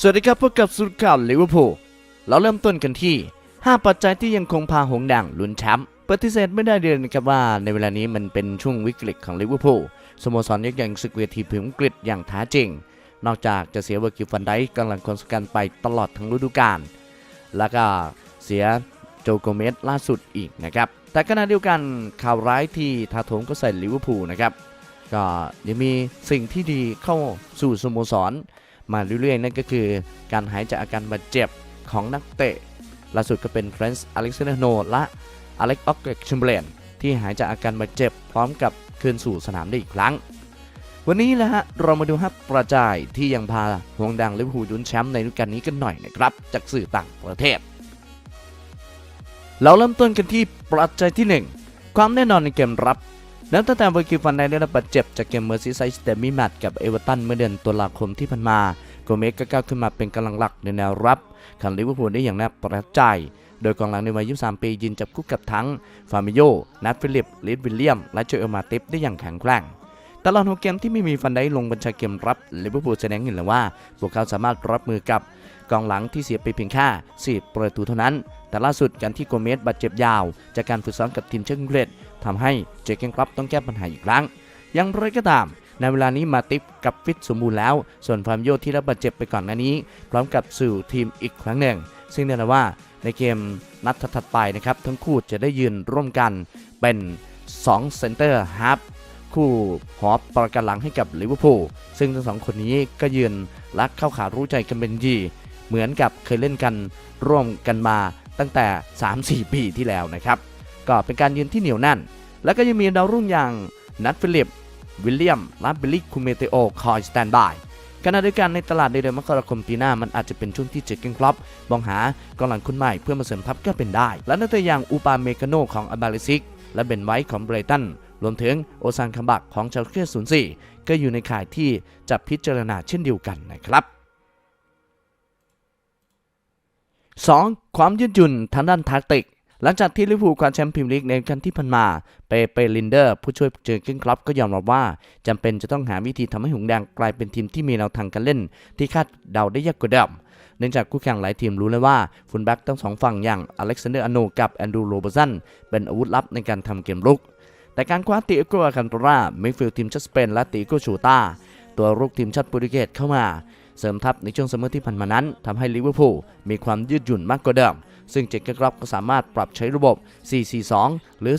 สวัสดีครับพบกับสุดข่าวลิเวอร์พูลเราเริ่มต้นกันที่ 5 ปัจจัยที่ยังคงพาหงด่งลุ้นแชมป์ปฏิเสธไม่ได้เลยนะครับว่าในเวลานี้มันเป็นช่วงวิกฤตของลิเวอร์พูลสโมสรยักษ์ใหญ่ศึกเวทีพิมพ์อังกฤษอย่างแท้จริง นอกจากจะเสียเวอร์กิฟันไดค์กำลังคนสกันไปตลอดทั้งฤดูกาลแล้วก็เสียโจโกเมสล่าสุดอีกนะครับแต่ขณะเดียวกันข่าวร้ายที่ทาโถมก็ใส่ลิเวอร์พูลนะครับก็ยังมีสิ่งที่ดีเข้าสู่สโมสร มาเรื่อยๆ นั่นก็คือการหายจากอาการบาดเจ็บของนักเตะล่าสุดก็เป็นเฟรนซ์อเล็กซานเดอร์โนและอเล็กออกเกชิมเบรนที่หายจากอาการบาดเจ็บพร้อมกับคืนสู่สนามได้อีกครั้ง วันนี้นะฮะเรามาดูฮับประจายที่ยังพาห่วงดังลิเวอร์พูลลุ้นแชมป์ในฤดูกาลนี้กันหน่อยนะครับ จากสื่อต่างประเทศ เราเริ่มต้นกันที่ปัจจัยที่ 1 ความแน่นอนในเกมรับนับตั้งแต่เวอร์กิฟันไดได้รับบาดเจ็บจากเกมเมอร์ซีไซด์สเตมีแมตกับเอเวอร์ตันเมื่อเดือนตุลาคมที่ผ่านมา โกเมสก็ก้าวขึ้นมาเป็นกำลังหลักในแนวรับของลิเวอร์พูลได้อย่างน่าประทับใจ โดยกองหลังในวัย 23 ปียืนจับคู่กับทั้งฟามิโย นัทฟิลิป ลิดวิลเลียม และโจเอลมาติฟได้อย่างแข็งแกร่งตลอดหกเกมที่ไม่มีฟันได้ลงบัญชาเกมรับลิเวอร์พูลแสดงเห็นเลยว่า พวกเขาสามารถรับมือกับกองหลังที่เสียไปเพียงแค่4ประตูเท่านั้น แต่ล่าสุดการที่โกเมสบาดเจ็บยาว จากการฝึกซ้อมกับทีมเชฟอังกฤษทำให้เจเกนครับต้องแก้ปัญหาอีกครั้งอย่างไรก็ตาม ในเวลานี้มาติฟกับฟิตสมบูรณ์แล้ว ส่วนฟาร์มโยที่รับบาดเจ็บไปก่อนหน้านี้ พร้อมกับสู่ทีมอีกครั้งหนึ่ง ซึ่งแน่นอนว่าในเกมนัดถัดไปนะครับ ทั้งคู่จะได้ยืนร่วมกันเป็น2เซนเตอร์ฮาร์ฟคู่หอประกันหลังให้กับลิเวอร์พูลซึ่งทั้งสองคนนี้ก็ยืนรักเข้าขารู้ใจกันเป็นดีเหมือนกับเคยเล่นกันร่วมกันมาตั้งแต่ 3-4 ปีที่แล้วนะครับ ก็เป็นการยืนที่เหนียวแน่น แล้วก็ยังมีดาวรุ่งอย่างนัทฟิลิป วิลเลียมและบิลลี่คูเมเตโอคอยสแตนบายขณะเดียวกันในตลาดในเดือนมกราคมปีหน้ามันอาจจะเป็นช่วงที่เจคเกนคลับมองหากองหลังคนใหม่เพื่อมาเสริมทัพก็เป็นได้ และนักเตะอย่างอูปาเมกาโนของอาบาลิซิก และเบนไวท์ของเบรตันรวมถึงโอซานคัมบักของชาวเครีย04ก็อยู่ในข่ายที่จะพิจารณาเช่นเดียวกันนะครับ 2. ความยืดหยุ่นทางด้านแทคติก หลังจากที่ลิเวอร์พูลคว้าแชมป์พรีเมียร์ลีกในครั้งที่ผ่านมา เปเปลินเดอร์ ผู้ช่วยเจอร์เกนคลับก็ยอมรับว่าจำเป็นจะต้องหาวิธีทำให้หงแดงกลายเป็นทีมที่มีแนวทางการเล่น ที่คาดเดาได้ยากกว่าเดิมเนื่องจากคู่แข่งหลายทีมรู้เลยว่าฟุตแบ็กทั้งสองฝั่งอย่างอเล็กซานเดอร์อโนกับแอนดรูโรเบอร์สันเป็นอาวุธลับในการทำเกมรุก แต่การคว้าติโกอาคันโตรามิฟิลทีมชาติสเปนและติโกชูตาตัวรุกทีมชาติโปรตุเกสเข้ามา เสริมทัพในช่วงซัมอที่ผ่านมานั้นทำให้ลิเวอร์พูลมีความยืดหยุ่นมากกว่าเดิม ซึ่งเจคเกอร์กรอบก็สามารถปรับใช้ระบบ 4-4-2 หรือ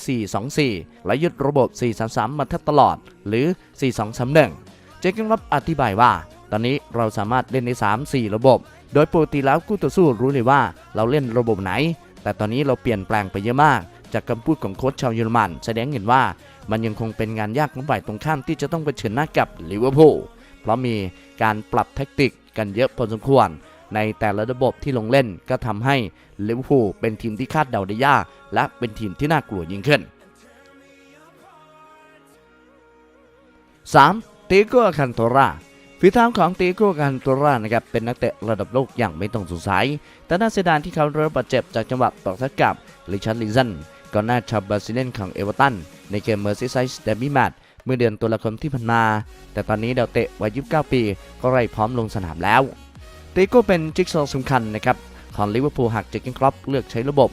4-2-4 และยึดระบบ 4-3-3 มาแทบตลอด หรือ 4-2-3-1 เจคเกอร์กรอบอธิบายว่า ตอนนี้เราสามารถเล่นใน 3-4 ระบบ โดยปกติแล้วคู่ต่อสู้รู้เลยว่าเราเล่นระบบไหน แต่ตอนนี้เราเปลี่ยนแปลงไปเยอะมาก จากคำพูดของโค้ชชาวเยอรมัน แสดงเห็นว่ามันยังคงเป็นงานยากของฝ่ายตรงข้ามที่จะต้องเผชิญหน้ากับลิเวอร์พูล เพราะมีการปรับแทคติกกันเยอะพอสมควร ในแต่ละระบบที่ลงเล่นก็ทำให้ลิเวอร์พูลเป็นทีมที่คาดเดาได้ยาก และเป็นทีมที่น่ากลัวยิ่งขึ้น 3. ติโก้คันโตราฝีเท้าของติโก้คันโตรานะครับเป็นนักเตะระดับโลกอย่างไม่ต้องสงสัย แต่น่าเสียดายที่เขาได้รับบาดเจ็บจากจังหวะตอกทัดกับลิชันลิซันก่อนหน้าชาวบราซิเลียนของเอเวอร์ตัน ในเกมเมอร์ซีไซส์เดมี่แมตเมื่อเดือนตุลาคมที่ผ่านมา แต่ตอนนี้ดาวเตะวัย 29 ปี ก็ไร่พร้อมลงสนามแล้ว ติโก้เป็นจิ๊กซอว์สำคัญนะครับของลิเวอร์พูลหากเจคเกนครอปเลือกใช้ระบบ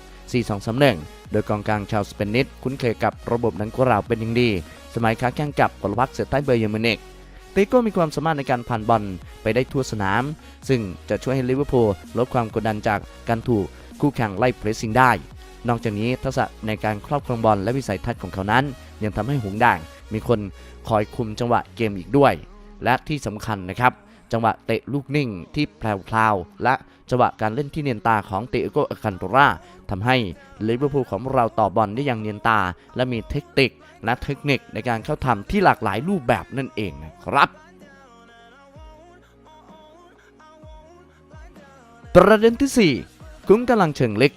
4-2-3-1 โดยกองกลางชาวสเปนิสคุ้นเคยกับระบบนั้นกว่าเราเป็นอย่างดี สมัยค้าแข่งกับกลพักเซตใต้เบอร์เยอรมนิกติโก้มีความสามารถในการผ่านบอลไปได้ทั่วสนาม ซึ่งจะช่วยให้ลิเวอร์พูลลดความกดดันจากการถูกคู่แข่งไล่เพรสซิ่งได้ นอกจากนี้ทักษะในการครอบครองบอลและวิสัยทัศน์ของเขานั้น ยังทำให้หงด่าง มีคนคอยคุมจังหวะเกมอีกด้วย และที่สำคัญนะครับ จังหวะเตะลูกนิ่งที่แพรวๆและจังหวะการเล่นที่เนียนตาของเตโกอคันโตราทำให้ลิเวอร์พูลของเราต่อบอลได้อย่างเนียนตา และมีเทคนิคและเทคนิคในการเข้าทำที่หลากหลายรูปแบบนั่นเองนะครับประเด็นที่ 4 คุ้มกำลังเชิงลึก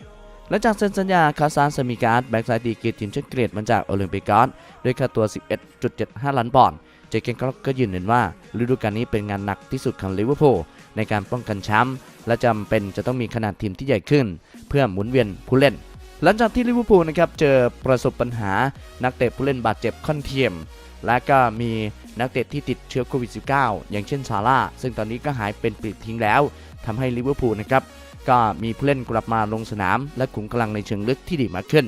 หลังจากเซ็นสัญญาคาซานสมิการ์ดแบ็กซ้ายดีเกรดทีมชาติเกรดมาจากโอลิมปิกอสด้วยค่าตัว 11.75 ล้านปอนด์ เจเกนคล็อกก็ยืนยันว่าฤดูกาลนี้เป็นงานหนักที่สุดของลิเวอร์พูลในการป้องกันแชมป์และจำเป็นจะต้องมีขนาดทีมที่ใหญ่ขึ้น เพื่อหมุนเวียนผู้เล่น หลังจากที่ลิเวอร์พูลนะครับเจอประสบปัญหานักเตะผู้เล่นบาดเจ็บค่อนเทียม และก็มีนักเตะที่ติดเชื้อโควิด -19 อย่างเช่นซาร่าซึ่งตอนนี้ก็หายเป็นปลิดทิ้งแล้วทำให้ลิเวอร์พูลนะครับก็มีผู้เล่นกลับมาลงสนาม และขุมกำลังในเชิงลึกที่ดีมากขึ้น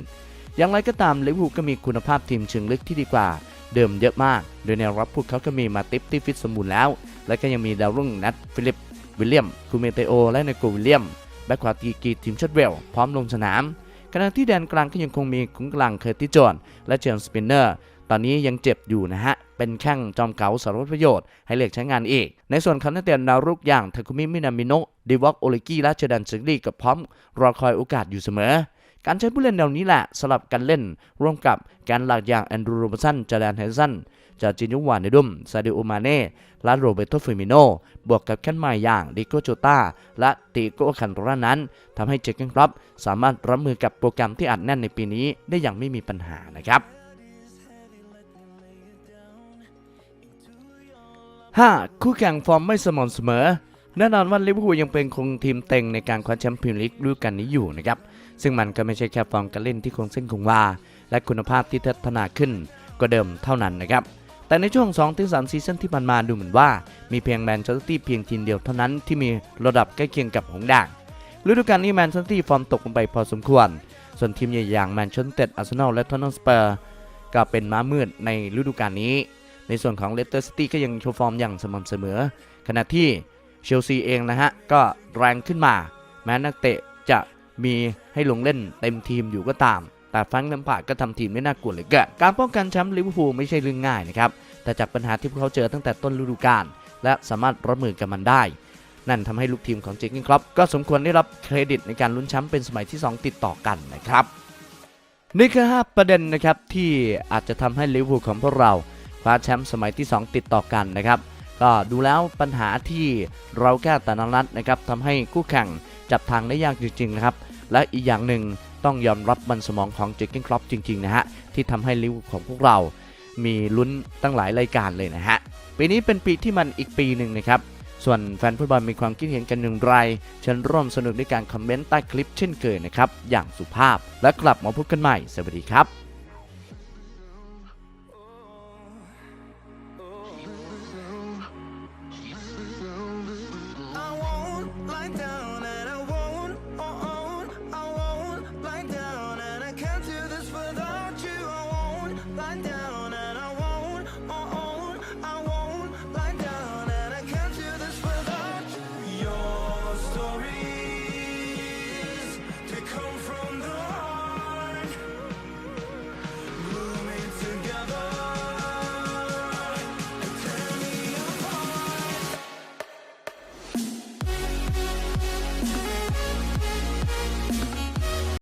อย่างไรก็ตามลิเวอร์พูลก็มีคุณภาพทีมเชิงลึกที่ดีกว่า เดิมเยอะมาก โดยแนวรับพวกเขาก็มีมาติปที่ฟิตสมบูรณ์แล้ว และก็ยังมีดาวรุ่งนัทฟิลิป วิลเลียม คูเมเตโอ และนโกวิลเลียม แบ็คขวาตีกีทีมชัดเวล พร้อมลงสนาม ขณะที่แดนกลางก็ยังคงมีขุมกลังเคอร์ติจอนและเจมส์สปินเนอร์ ตอนนี้ยังเจ็บอยู่นะฮะ เป็นแข้งจอมเก๋าสารพัดประโยชน์ให้เลือกใช้งานอีก ในส่วนของนักเตะดาวรุกอย่างทาคุมิมินามิโนะดิวอกโอลิกิและเจดันซึงลีกับพร้อมรอคอยโอกาสอยู่เสมอ การใช้ผู้เล่นแนวนี้แหละสลับกันเล่น ร่วมกับแกนหลักอย่างแอนดรูโรบสันจาแดนเฮนสันจาจินยุวานเนดุมซาดิโอมาเน่และโรเบโตฟิมิโนบวกกับแข้นใหม่อย่างดิโกโจตาและติโกคันโตรานั้นทำให้เจคเกนครอปสามารถรับมือกับโปรแกรมที่อัดแน่นในปีนี้ได้อย่างไม่มีปัญหานะครับ 5. คู่แข่งฟอร์มไม่สม่ำเสมอ แน่นอนว่าลิเวอร์พูลยังเป็นคงทีมเต็งในการคว้าแชมป์พรีเมียร์ลีกฤดูกาลนี้อยู่นะครับซึ่งมันก็ไม่ใช่แค่ฟอร์มการเล่นที่คงเส้นคงวาและคุณภาพที่พัฒนาขึ้นกว่าเดิมเท่านั้นนะครับแต่ในช่วง 2-3 ซีซั่นที่ผ่านมาดูเหมือนว่า มีเพียงแมนเชสเตอร์ซิตี้เพียงทีมเดียวเท่านั้นที่มีระดับใกล้เคียงกับหงส์ด่างฤดูกาลนี้แมนเชสเตอร์ซิตี้ฟอร์มตกลงไปพอสมควร ส่วนทีมใหญ่อย่างแมนเชสเตอร์อาร์เซนอลและทอตแนมสเปอร์ก็เป็นม้ามืดในฤดูกาลนี้ ในส่วนของเลสเตอร์ซิตี้ก็ยังโชว์ฟอร์มอย่างสม่ำเสมอ ขณะที่ เชลซีเองนะฮะ ก็แรงขึ้นมา แม้นักเตะจะมีให้ลงเล่นเต็มทีมอยู่ก็ตาม แต่ฟรังก์แลมพาร์ดก็ทำทีมไม่น่ากลัวเลยเกินการป้องกันแชมป์ลิเวอร์พูลไม่ใช่เรื่องง่ายนะครับ แต่จากปัญหาที่พวกเขาเจอตั้งแต่ต้นฤดูกาลและสามารถรับมือกับมันได้ นั่นทำให้ลูกทีมของเจคกินครอปก็สมควรได้รับเครดิตในการลุ้นแชมป์เป็นสมัยที่ 2 ติดต่อกันนะครับนี่คือ 5 ประเด็นนะครับที่อาจจะทำให้ลิเวอร์พูลของพวกเราคว้าแชมป์สมัยที่ 2 ติดต่อกันนะครับ ก็ดูแล้วปัญหาที่เราแก้แต่ละนัดนะครับทำให้คู่แข่งจับทางได้ยากจริงๆนะครับ และอีกอย่างหนึ่งต้องยอมรับมันสมองของเจคกินครอปจริงๆนะฮะที่ทำให้ลิวของพวกเรา มีลุ้นตั้งหลายรายการเลยนะฮะปีนี้เป็นปีที่มันอีกปีหนึ่งนะครับ ส่วนแฟนฟุตบอลมีความคิดเห็นกันอย่างไรเชิญร่วมสนุกด้วยการคอมเมนต์ใต้คลิปเช่นเคยนะครับ อย่างสุภาพและกลับมาพบกันใหม่ สวัสดีครับ